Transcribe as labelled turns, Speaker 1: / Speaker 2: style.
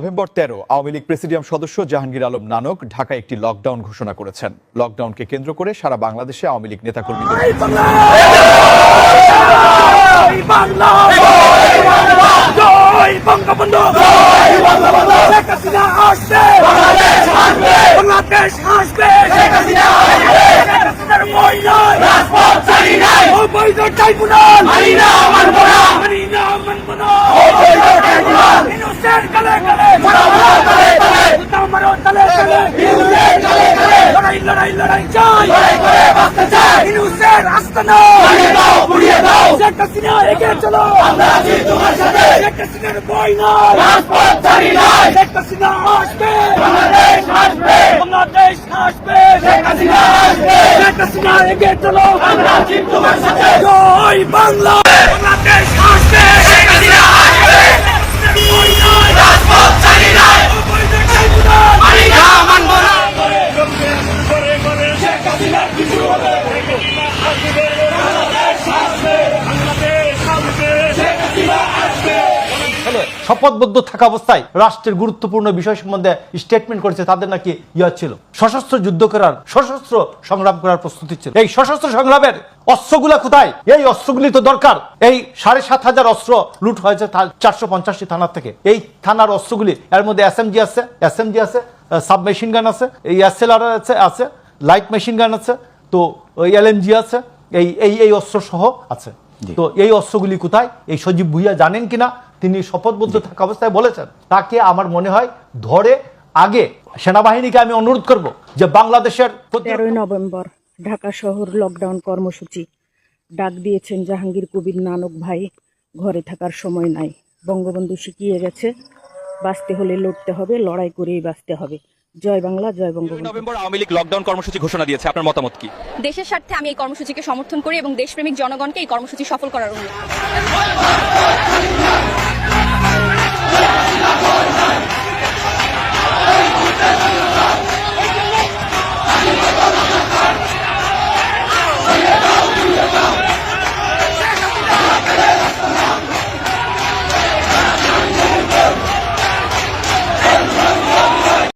Speaker 1: November তেরো Awami League presidium সদস্য জাহাঙ্গীর আলম নানক ঢাকায় একটি লকডাউন ঘোষণা করেছেন। লকডাউনকে কেন্দ্র করে সারা বাংলাদেশে আওয়ামী লীগ নেতাকর্মীদের
Speaker 2: জয় বঙ্গবন্ধু শেখ হাসিনা আসবে বাংলাদেশ আসবে শেখ হাসিনার বই নয় অবৈধ ট্রাইব্যুনাল মানি না মানব না মানি না মানব না অবৈধ ট্রাইব্যুনাল ইনোসেন্ট কালে কালে তলে তলে মারো তলে তলে ইনোসেন্ট কালে কালে লড়াই লড়াই লড়াই চাই। লড়াই করে বাঁচতে চাই। ইনোসেন্ট আসতে না মারিয়ে দাও পুড়িয়ে দাও শেখ হাসিনা এগিয়ে চলো। আমরা আছি তোমার সাথে। শেখ হাসিনার বই নয় রাজপথ জারি নয় শেখ হাসিনা আসবে। বাংলাদেশ আসবে। বাংলাদেশ আসবে। শেখ হাসিনা আসবে। শেখ হাসিনা এগিয়ে চলো। আমরা আছি তোমার সাথে। জয় বাংলা। বাংলাদেশ আসবে।
Speaker 3: শপথবদ্ধ থাকা অবস্থায় রাষ্ট্রের গুরুত্বপূর্ণ বিষয় সম্বন্ধে স্টেটমেন্ট করেছে, তাদের নাকি ইয়া ছিল। সশস্ত্র যুদ্ধ করার, সশস্ত্র সংগ্রাম করার প্রস্তুতি ছিল। এই সশস্ত্র সংগ্রামের অস্ত্রগুলা কোথায়? এই অস্ত্রগুলি তো দরকার। এই সাড়ে সাত হাজার অস্ত্র লুট হয়েছে চারশো পঞ্চাশটি থানার থেকে। এই থানার অস্ত্রগুলি, এর মধ্যে এসএমজি আছে এসএমজি আছে সাব মেশিন গান আছে, এই এসএলআর আছে আছে লাইট মেশিন গান আছে তো এলএমজি আছে এই এই এই অস্ত্র সহ আছে। তো এই অস্ত্রগুলি কোথায়? এই সজীব ভুইয়া জানেন কিনা? তিনি শপথবদ্ধ থাকা অবস্থায় বলেছেন। তাকে আমার মনে হয় ধরে আগে সেনাবাহিনীকে আমি অনুরোধ করব যে বাংলাদেশের
Speaker 4: তেরোই নভেম্বর ঢাকা শহর লকডাউন কর্মসূচি। ডাক দিয়েছেন জাহাঙ্গীর কবির নানক ভাই ঘরে থাকার সময় নাই। বঙ্গবন্ধু শিখিয়ে গেছে বাঁচতে হলে লড়তে হবে লড়াই করেই বাঁচতে হবে। জয় বাংলা জয় বঙ্গবন্ধু।
Speaker 5: নভেম্বর আওয়ামী লীগ লকডাউন কর্মসূচি ঘোষণা দিয়েছে। আপনার মতামত কি?
Speaker 6: দেশের স্বার্থে আমি এই কর্মসূচিকে সমর্থন করি এবং দেশপ্রেমিক জনগণকে এই কর্মসূচি সফল করার অনুরোধ।